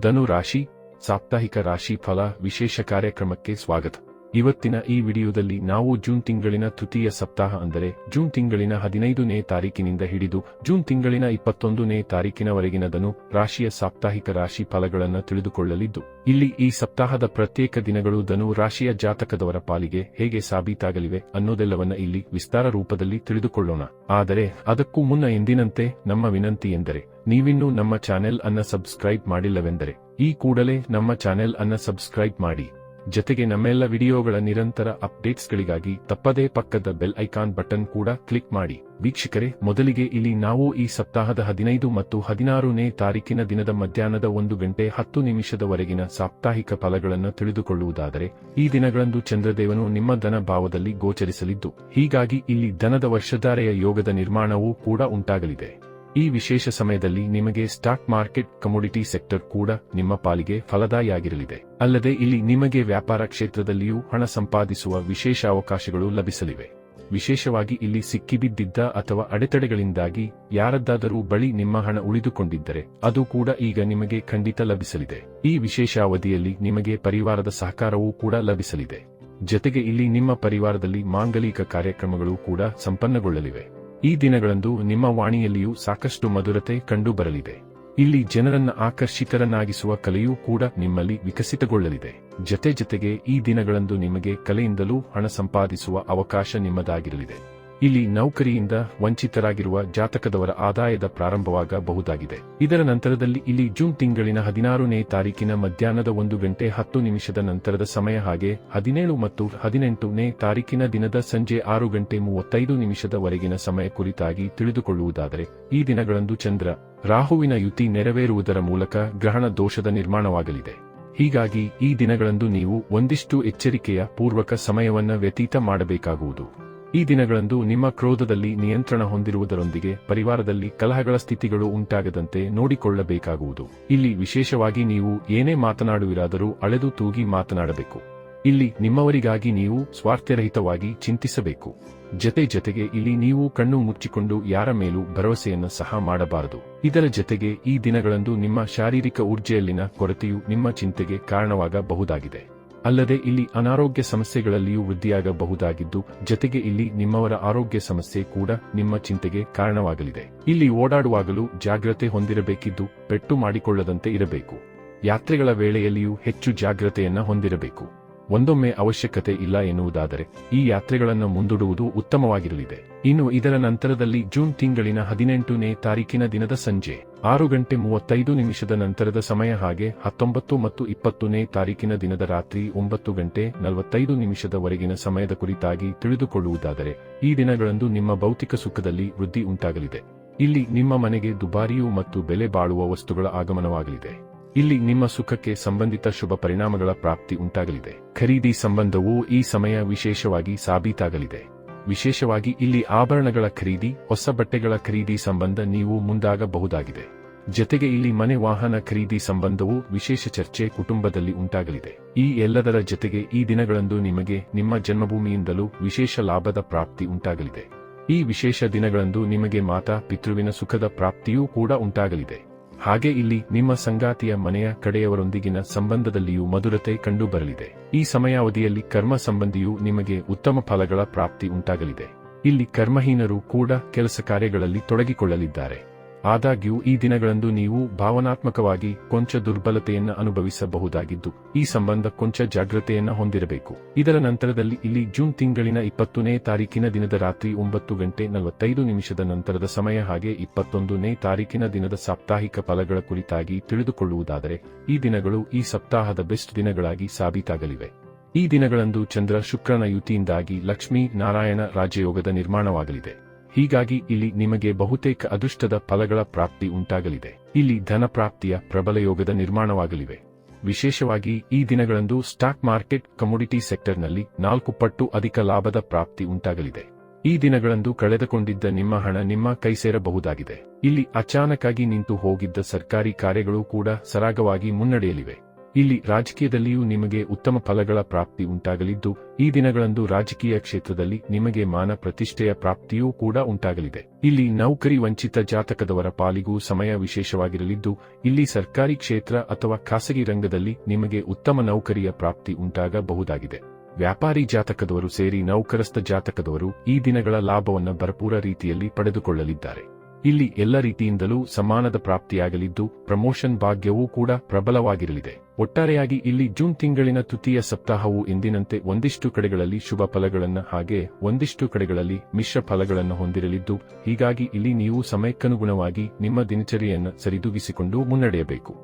ಧನು ರಾಶಿ ಸಾಪ್ತಾಹಿಕ ರಾಶಿ ಫಲ ವಿಶೇಷ ಕಾರ್ಯಕ್ರಮಕ್ಕೆ ಸ್ವಾಗತ. ಇವತ್ತಿನ ಈ ವಿಡಿಯೋದಲ್ಲಿ ನಾವು ಜೂನ್ ತಿಂಗಳಿನ ತೃತೀಯ ಸಪ್ತಾಹ ಅಂದರೆ ಜೂನ್ ತಿಂಗಳಿನ ಹದಿನೈದನೇ ತಾರೀಕಿನಿಂದ ಹಿಡಿದು ಜೂನ್ ತಿಂಗಳಿನ ಇಪ್ಪತ್ತೊಂದನೇ ತಾರೀಕಿನವರೆಗಿನದನ್ನು ರಾಶಿಯ ಸಾಪ್ತಾಹಿಕ ರಾಶಿ ಫಲಗಳನ್ನು ತಿಳಿದುಕೊಳ್ಳಲಿದ್ದು, ಇಲ್ಲಿ ಈ ಸಪ್ತಾಹದ ಪ್ರತ್ಯೇಕ ದಿನಗಳು ಧನು ರಾಶಿಯ ಜಾತಕದವರ ಪಾಲಿಗೆ ಹೇಗೆ ಸಾಬೀತಾಗಲಿವೆ ಅನ್ನೋದೆಲ್ಲವನ್ನ ಇಲ್ಲಿ ವಿಸ್ತಾರ ರೂಪದಲ್ಲಿ ತಿಳಿದುಕೊಳ್ಳೋಣ. ಆದರೆ ಅದಕ್ಕೂ ಮುನ್ನ ಎಂದಿನಂತೆ ನಮ್ಮ ವಿನಂತಿ ಎಂದರೆ, ನೀವಿನ್ನೂ ನಮ್ಮ ಚಾನೆಲ್ ಅನ್ನ ಸಬ್ಸ್ಕ್ರೈಬ್ ಮಾಡಿಲ್ಲವೆಂದರೆ, ಈ ಕೂಡಲೇ ನಮ್ಮ ಚಾನೆಲ್ ಅನ್ನ ಸಬ್ಸ್ಕ್ರೈಬ್ ಮಾಡಿ. ಜೊತೆಗೆ ನಮ್ಮೆಲ್ಲ ವಿಡಿಯೋಗಳ ನಿರಂತರ ಅಪ್ಡೇಟ್ಸ್ಗಳಿಗಾಗಿ ತಪ್ಪದೇ ಪಕ್ಕದ ಬೆಲ್ ಐಕಾನ್ ಬಟನ್ ಕೂಡ ಕ್ಲಿಕ್ ಮಾಡಿ. ವೀಕ್ಷಕರೇ, ಮೊದಲಿಗೆ ಇಲ್ಲಿ ನಾವು ಈ ಸಪ್ತಾಹದ ಹದಿನೈದು ಮತ್ತು ಹದಿನಾರನೇ ತಾರೀಕಿನ ದಿನದ ಮಧ್ಯಾಹ್ನದ ಒಂದು ಗಂಟೆ ಹತ್ತು ನಿಮಿಷದವರೆಗಿನ ಸಾಪ್ತಾಹಿಕ ಫಲಗಳನ್ನು ತಿಳಿದುಕೊಳ್ಳುವುದಾದರೆ, ಈ ದಿನಗಳಂದು ಚಂದ್ರದೇವನು ನಿಮ್ಮ ಧನ ಭಾವದಲ್ಲಿ ಗೋಚರಿಸಲಿದ್ದು, ಹೀಗಾಗಿ ಇಲ್ಲಿ ಧನದ ವರ್ಷಧಾರೆಯ ಯೋಗದ ನಿರ್ಮಾಣವೂ ಕೂಡ ಉಂಟಾಗಲಿದೆ. ಈ ವಿಶೇಷ ಸಮಯದಲ್ಲಿ ನಿಮಗೆ ಸ್ಟಾಕ್ ಮಾರ್ಕೆಟ್ ಕಮೋಡಿಟಿ ಸೆಕ್ಟರ್ ಕೂಡ ನಿಮ್ಮ ಪಾಲಿಗೆ ಫಲದಾಯಿಯಾಗಿರಲಿದೆ. ಅಲ್ಲದೆ ಇಲ್ಲಿ ನಿಮಗೆ ವ್ಯಾಪಾರ ಕ್ಷೇತ್ರದಲ್ಲಿಯೂ ಹಣ ಸಂಪಾದಿಸುವ ವಿಶೇಷ ಅವಕಾಶಗಳು ಲಭಿಸಲಿವೆ. ವಿಶೇಷವಾಗಿ ಇಲ್ಲಿ ಸಿಕ್ಕಿಬಿದ್ದಿದ್ದ ಅಥವಾ ಅಡೆತಡೆಗಳಿಂದಾಗಿ ಯಾರದ್ದಾದರೂ ಬಳಿ ನಿಮ್ಮ ಹಣ ಉಳಿದುಕೊಂಡಿದ್ದರೆ ಅದು ಕೂಡ ಈಗ ನಿಮಗೆ ಖಂಡಿತ ಲಭಿಸಲಿದೆ. ಈ ವಿಶೇಷ ಅವಧಿಯಲ್ಲಿ ನಿಮಗೆ ಪರಿವಾರದ ಸಹಕಾರವೂ ಕೂಡ ಲಭಿಸಲಿದೆ. ಜೊತೆಗೆ ಇಲ್ಲಿ ನಿಮ್ಮ ಪರಿವಾರದಲ್ಲಿ ಮಾಂಗಲಿಕ ಕಾರ್ಯಕ್ರಮಗಳು ಕೂಡ ಸಂಪನ್ನಗೊಳ್ಳಲಿವೆ. ಈ ದಿನಗಳಂದು ನಿಮ್ಮ ವಾಣಿಯಲ್ಲಿಯೂ ಸಾಕಷ್ಟು ಮಧುರತೆ ಕಂಡುಬರಲಿದೆ. ಇಲ್ಲಿ ಜನರನ್ನ ಆಕರ್ಷಿತರನ್ನಾಗಿಸುವ ಕಲೆಯೂ ಕೂಡ ನಿಮ್ಮಲ್ಲಿ ವಿಕಸಿತಗೊಳ್ಳಲಿದೆ. ಜತೆ ಜತೆಗೆ ಈ ದಿನಗಳಂದು ನಿಮಗೆ ಕಲೆಯಿಂದಲೂ ಹಣ ಸಂಪಾದಿಸುವ ಅವಕಾಶ ನಿಮ್ಮದಾಗಿರಲಿದೆ. ಇಲ್ಲಿ ನೌಕರಿಯಿಂದ ವಂಚಿತರಾಗಿರುವ ಜಾತಕದವರ ಆದಾಯದ ಪ್ರಾರಂಭವಾಗಬಹುದಾಗಿದೆ. ಇದರ ನಂತರದಲ್ಲಿ ಇಲ್ಲಿ ಜೂನ್ ತಿಂಗಳಿನ ಹದಿನಾರನೇ ತಾರೀಕಿನ ಮಧ್ಯಾಹ್ನದ ಒಂದು ಗಂಟೆ ಹತ್ತು ನಿಮಿಷದ ನಂತರದ ಸಮಯ ಹಾಗೆ ಹದಿನೇಳು ಮತ್ತು ಹದಿನೆಂಟನೇ ತಾರೀಕಿನ ದಿನದ ಸಂಜೆ ಆರು ಗಂಟೆ ಮೂವತ್ತೈದು ನಿಮಿಷದವರೆಗಿನ ಸಮಯ ಕುರಿತಾಗಿ ತಿಳಿದುಕೊಳ್ಳುವುದಾದರೆ, ಈ ದಿನಗಳಂದು ಚಂದ್ರ, ರಾಹುವಿನ ಯುತಿ ನೆರವೇರುವುದರ ಮೂಲಕ ಗ್ರಹಣ ದೋಷದ ನಿರ್ಮಾಣವಾಗಲಿದೆ. ಹೀಗಾಗಿ ಈ ದಿನಗಳಂದು ನೀವು ಒಂದಿಷ್ಟು ಎಚ್ಚರಿಕೆಯ ಪೂರ್ವಕ ಸಮಯವನ್ನ ವ್ಯತೀತ ಮಾಡಬೇಕಾಗುವುದು. ಈ ದಿನಗಳಂದು ನಿಮ್ಮ ಕ್ರೋಧದಲ್ಲಿ ನಿಯಂತ್ರಣ ಹೊಂದಿರುವುದರೊಂದಿಗೆ ಪರಿವಾರದಲ್ಲಿ ಕಲಹಗಳ ಸ್ಥಿತಿಗಳು ಉಂಟಾಗದಂತೆ ನೋಡಿಕೊಳ್ಳಬೇಕಾಗುವುದು. ಇಲ್ಲಿ ವಿಶೇಷವಾಗಿ ನೀವು ಏನೇ ಮಾತನಾಡುವಿರಾದರೂ ಅಳೆದು ತೂಗಿ ಮಾತನಾಡಬೇಕು. ಇಲ್ಲಿ ನಿಮ್ಮವರಿಗಾಗಿ ನೀವು ಸ್ವಾರ್ಥರಹಿತವಾಗಿ ಚಿಂತಿಸಬೇಕು. ಜತೆ ಜತೆಗೆ ಇಲ್ಲಿ ನೀವು ಕಣ್ಣು ಮುಚ್ಚಿಕೊಂಡು ಯಾರ ಮೇಲೂ ಭರವಸೆಯನ್ನು ಸಹ ಮಾಡಬಾರದು. ಇದರ ಜತೆಗೆ ಈ ದಿನಗಳಂದು ನಿಮ್ಮ ಶಾರೀರಿಕ ಊರ್ಜೆಯಲ್ಲಿನ ಕೊರತೆಯು ನಿಮ್ಮ ಚಿಂತೆಗೆ ಕಾರಣವಾಗಬಹುದಾಗಿದೆ. ಅಲ್ಲದೆ ಇಲ್ಲಿ ಅನಾರೋಗ್ಯ ಸಮಸ್ಯೆಗಳಲ್ಲಿಯೂ ವೃದ್ಧಿಯಾಗಬಹುದಾಗಿದ್ದು, ಜತೆಗೆ ಇಲ್ಲಿ ನಿಮ್ಮವರ ಆರೋಗ್ಯ ಸಮಸ್ಯೆ ಕೂಡ ನಿಮ್ಮ ಚಿಂತೆಗೆ ಕಾರಣವಾಗಲಿದೆ. ಇಲ್ಲಿ ಓಡಾಡುವಾಗಲೂ ಜಾಗ್ರತೆ ಹೊಂದಿರಬೇಕಿದ್ದು, ಪೆಟ್ಟು ಮಾಡಿಕೊಳ್ಳದಂತೆ ಇರಬೇಕು. ಯಾತ್ರೆಗಳ ವೇಳೆಯಲ್ಲಿಯೂ ಹೆಚ್ಚು ಜಾಗ್ರತೆಯನ್ನ ಹೊಂದಿರಬೇಕು. ಒಂದೊಮ್ಮೆ ಅವಶ್ಯಕತೆ ಇಲ್ಲ ಎನ್ನುವುದಾದರೆ ಈ ಯಾತ್ರೆಗಳನ್ನು ಮುಂದೂಡುವುದು ಉತ್ತಮವಾಗಿರಲಿದೆ. ಇನ್ನು ಇದರ ನಂತರದಲ್ಲಿ ಜೂನ್ ತಿಂಗಳಿನ ಹದಿನೆಂಟನೇ ತಾರೀಕಿನ ದಿನದ ಸಂಜೆ, ಆರು ಗಂಟೆ ಮೂವತ್ತೈದು ನಿಮಿಷದ ನಂತರದ ಸಮಯ ಹಾಗೆ ಹತ್ತೊಂಬತ್ತು ಮತ್ತು ಇಪ್ಪತ್ತನೇ ತಾರೀಕಿನ ದಿನದ ರಾತ್ರಿ ಒಂಬತ್ತು ಗಂಟೆ ನಲವತ್ತೈದು ನಿಮಿಷದವರೆಗಿನ ಸಮಯದ ಕುರಿತಾಗಿ ತಿಳಿದುಕೊಳ್ಳುವುದಾದರೆ ಈ ದಿನಗಳಂದು ನಿಮ್ಮ ಭೌತಿಕ ಸುಖದಲ್ಲಿ ವೃದ್ಧಿ ಉಂಟಾಗಲಿದೆ. ಇಲ್ಲಿ ನಿಮ್ಮ ಮನೆಗೆ ದುಬಾರಿಯೂ ಮತ್ತು ಬೆಲೆ ಬಾಳುವ ವಸ್ತುಗಳ ಆಗಮನವಾಗಲಿದೆ. ಇಲ್ಲಿ ನಿಮ್ಮ ಸುಖಕ್ಕೆ ಸಂಬಂಧಿತ ಶುಭ ಪರಿಣಾಮಗಳ ಪ್ರಾಪ್ತಿ ಉಂಟಾಗಲಿದೆ. ಖರೀದಿ ಸಂಬಂಧವೂ ಈ ಸಮಯ ವಿಶೇಷವಾಗಿ ಸಾಬೀತಾಗಲಿದೆ. ವಿಶೇಷವಾಗಿ ಇಲ್ಲಿ ಆಭರಣಗಳ ಖರೀದಿ, ಹೊಸ ಬಟ್ಟೆಗಳ ಖರೀದಿ ಸಂಬಂಧ ನೀವು ಮುಂದಾಗಬಹುದಾಗಿದೆ. ಜತೆಗೆ ಇಲ್ಲಿ ಮನೆ ವಾಹನ ಖರೀದಿ ಸಂಬಂಧವೂ ವಿಶೇಷ ಚರ್ಚೆ ಕುಟುಂಬದಲ್ಲಿ ಉಂಟಾಗಲಿದೆ. ಈ ಎಲ್ಲದರ ಜತೆಗೆ ಈ ದಿನಗಳಂದು ನಿಮಗೆ ನಿಮ್ಮ ಜನ್ಮಭೂಮಿಯಿಂದಲೂ ವಿಶೇಷ ಲಾಭದ ಪ್ರಾಪ್ತಿ ಉಂಟಾಗಲಿದೆ. ಈ ವಿಶೇಷ ದಿನಗಳಂದು ನಿಮಗೆ ಮಾತಾ, ಪಿತೃವಿನ ಸುಖದ ಪ್ರಾಪ್ತಿಯೂ ಕೂಡ ಉಂಟಾಗಲಿದೆ. ಹಾಗೆ ಇಲ್ಲಿ ನಿಮ್ಮ ಸಂಗಾತಿಯ ಮನೆಯ ಕಡೆಯವರೊಂದಿಗಿನ ಸಂಬಂಧದಲ್ಲಿಯೂ ಮಧುರತೆ ಕಂಡುಬರಲಿದೆ. ಈ ಸಮಯಾವಧಿಯಲ್ಲಿ ಕರ್ಮ ಸಂಬಂಧಿಯು ನಿಮಗೆ ಉತ್ತಮ ಫಲಗಳ ಪ್ರಾಪ್ತಿ ಉಂಟಾಗಲಿದೆ. ಇಲ್ಲಿ ಕರ್ಮಹೀನರು ಕೂಡ ಕೆಲಸ ಕಾರ್ಯಗಳಲ್ಲಿ ತೊಡಗಿಕೊಳ್ಳಲಿದ್ದಾರೆ. ಆದಾಗ್ಯೂ ಈ ದಿನಗಳಂದು ನೀವು ಭಾವನಾತ್ಮಕವಾಗಿ ಕೊಂಚ ದುರ್ಬಲತೆಯನ್ನು ಅನುಭವಿಸಬಹುದಾಗಿದ್ದು, ಈ ಸಂಬಂಧ ಕೊಂಚ ಜಾಗ್ರತೆಯನ್ನ ಹೊಂದಿರಬೇಕು. ಇದರ ನಂತರದಲ್ಲಿ ಇಲ್ಲಿ ಜೂನ್ ತಿಂಗಳಿನ ಇಪ್ಪತ್ತನೇ ತಾರೀಕಿನ ದಿನದ ರಾತ್ರಿ ಒಂಬತ್ತು ಗಂಟೆ ನಲವತ್ತೈದು ನಿಮಿಷದ ನಂತರದ ಸಮಯ ಹಾಗೆ ಇಪ್ಪತ್ತೊಂದನೇ ತಾರೀಕಿನ ದಿನದ ಸಾಪ್ತಾಹಿಕ ಫಲಗಳ ಕುರಿತಾಗಿ ತಿಳಿದುಕೊಳ್ಳುವುದಾದರೆ, ಈ ದಿನಗಳು ಈ ಸಪ್ತಾಹದ ಬೆಸ್ಟ್ ದಿನಗಳಾಗಿ ಸಾಬೀತಾಗಲಿವೆ. ಈ ದಿನಗಳಂದು ಚಂದ್ರ ಶುಕ್ರನ ಯುತಿಯಿಂದಾಗಿ ಲಕ್ಷ್ಮೀ ನಾರಾಯಣ ರಾಜಯೋಗದ ನಿರ್ಮಾಣವಾಗಲಿದೆ. ಹೀಗಾಗಿ ಇಲ್ಲಿ ನಿಮಗೆ ಬಹುತೇಕ ಅದೃಷ್ಟದ ಫಲಗಳ ಪ್ರಾಪ್ತಿ ಉಂಟಾಗಲಿದೆ. ಇಲ್ಲಿ ಧನ ಪ್ರಾಪ್ತಿಯ ಪ್ರಬಲ ಯೋಗದ ನಿರ್ಮಾಣವಾಗಲಿವೆ. ವಿಶೇಷವಾಗಿ ಈ ದಿನಗಳಂದು ಸ್ಟಾಕ್ ಮಾರ್ಕೆಟ್ ಕಮೋಡಿಟಿ ಸೆಕ್ಟರ್ನಲ್ಲಿ ನಾಲ್ಕು ಪಟ್ಟು ಅಧಿಕ ಲಾಭದ ಪ್ರಾಪ್ತಿ ಉಂಟಾಗಲಿದೆ. ಈ ದಿನಗಳಂದು ಕಳೆದುಕೊಂಡಿದ್ದ ನಿಮ್ಮ ಹಣ ನಿಮ್ಮ ಕೈ ಸೇರಬಹುದಾಗಿದೆ. ಇಲ್ಲಿ ಅಚಾನಕಾಗಿ ನಿಂತು ಹೋಗಿದ್ದ ಸರ್ಕಾರಿ ಕಾರ್ಯಗಳು ಕೂಡ ಸರಾಗವಾಗಿ ಮುನ್ನಡೆಯಲಿವೆ. ಇಲ್ಲಿ ರಾಜಕೀಯದಲ್ಲಿಯೂ ನಿಮಗೆ ಉತ್ತಮ ಫಲಗಳ ಪ್ರಾಪ್ತಿ ಉಂಟಾಗಲಿದ್ದು, ಈ ದಿನಗಳಂದು ರಾಜಕೀಯ ಕ್ಷೇತ್ರದಲ್ಲಿ ನಿಮಗೆ ಮಾನ ಪ್ರತಿಷ್ಠೆಯ ಪ್ರಾಪ್ತಿಯೂ ಕೂಡ ಉಂಟಾಗಲಿದೆ. ಇಲ್ಲಿ ನೌಕರಿ ವಂಚಿತ ಜಾತಕದವರ ಪಾಲಿಗೂ ಸಮಯ ವಿಶೇಷವಾಗಿರಲಿದ್ದು, ಇಲ್ಲಿ ಸರ್ಕಾರಿ ಕ್ಷೇತ್ರ ಅಥವಾ ಖಾಸಗಿ ರಂಗದಲ್ಲಿ ನಿಮಗೆ ಉತ್ತಮ ನೌಕರಿಯ ಪ್ರಾಪ್ತಿ ಉಂಟಾಗಬಹುದಾಗಿದೆ. ವ್ಯಾಪಾರಿ ಜಾತಕದವರು ಸೇರಿ ನೌಕರಸ್ಥ ಜಾತಕದವರು ಈ ದಿನಗಳ ಲಾಭವನ್ನು ಭರಪೂರ ರೀತಿಯಲ್ಲಿ ಪಡೆದುಕೊಳ್ಳಲಿದ್ದಾರೆ. ಇಲ್ಲಿ ಎಲ್ಲ ರೀತಿಯಿಂದಲೂ ಸಮಾನದ ಪ್ರಾಪ್ತಿಯಾಗಲಿದ್ದು, ಪ್ರಮೋಷನ್ ಭಾಗ್ಯವೂ ಕೂಡ ಪ್ರಬಲವಾಗಿರಲಿದೆ. ಒಟ್ಟಾರೆಯಾಗಿ ಇಲ್ಲಿ ಜೂನ್ ತಿಂಗಳಿನ ತೃತೀಯ ಸಪ್ತಾಹವು ಎಂದಿನಂತೆ ಒಂದಿಷ್ಟು ಕಡೆಗಳಲ್ಲಿ ಶುಭ ಫಲಗಳನ್ನು ಹಾಗೆ ಒಂದಿಷ್ಟು ಕಡೆಗಳಲ್ಲಿ ಮಿಶ್ರ ಫಲಗಳನ್ನು ಹೊಂದಿರಲಿದ್ದು, ಹೀಗಾಗಿ ಇಲ್ಲಿ ನೀವು ಸಮಯಕ್ಕನುಗುಣವಾಗಿ ನಿಮ್ಮ ದಿನಚರಿಯನ್ನು ಸರಿದೂಗಿಸಿಕೊಂಡು ಮುನ್ನಡೆಯಬೇಕು.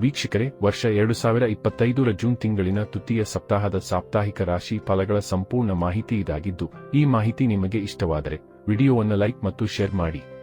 ವೀಕ್ಷಕರೇ, ವರ್ಷ ಎರಡು ಸಾವಿರ ಇಪ್ಪತ್ತೈದರ ಜೂನ್ ತಿಂಗಳಿನ ತೃತೀಯ ಸಪ್ತಾಹದ ಸಾಪ್ತಾಹಿಕ ರಾಶಿ ಫಲಗಳ ಸಂಪೂರ್ಣ ಮಾಹಿತಿ ಇದಾಗಿದ್ದು, ಈ ಮಾಹಿತಿ ನಿಮಗೆ ಇಷ್ಟವಾದರೆ, ವಿಡಿಯೋವನ್ನು ಲೈಕ್ ಮತ್ತು ಶೇರ್ ಮಾಡಿ.